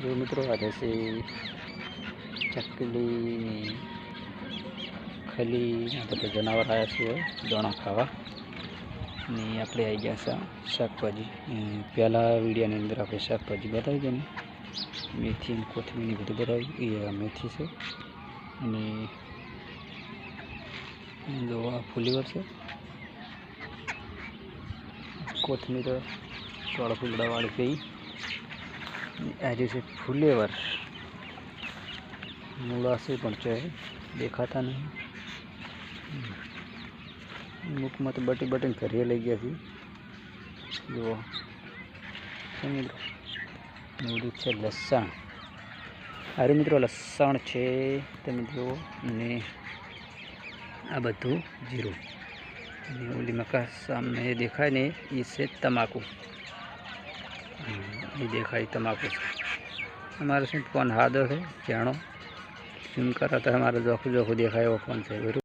જો મિત્રો આ રહેશે ચકલીની ખલી આ બધા જનાવર આવ્યા છે દાણા ખાવા ને આપણે આવી ગયા છે શાકભાજી પહેલાં વિડીયોની અંદર આપણે શાકભાજી બતાવી દઈએ મેથી અને કોથમીરની બધું બતાવી એ મેથી છે અને આ ફુલીવર છે કોથમીર ચોળા ફૂલડાવાળી કઈ આ જે છે ફુલેવર. મૂળા છે પણ છે, દેખાતા નહીં. મુખમાં તો બટી બટીને ઘરે લઈ ગયા છીએ જુઓ. મૂળું છે લસણ. અરે મિત્રો, લસણ છે, તમે જુઓ. અને આ બધું જીરું. ઓલી મકા સામે દેખાય ને, એ છે તમાકુ. એ દેખાય તમાકુ. અમારો શું ફોન હાદો છે? જાણો. સિમ કરો તો અમારે જોખું જોખું દેખાય એવો ફોન છે.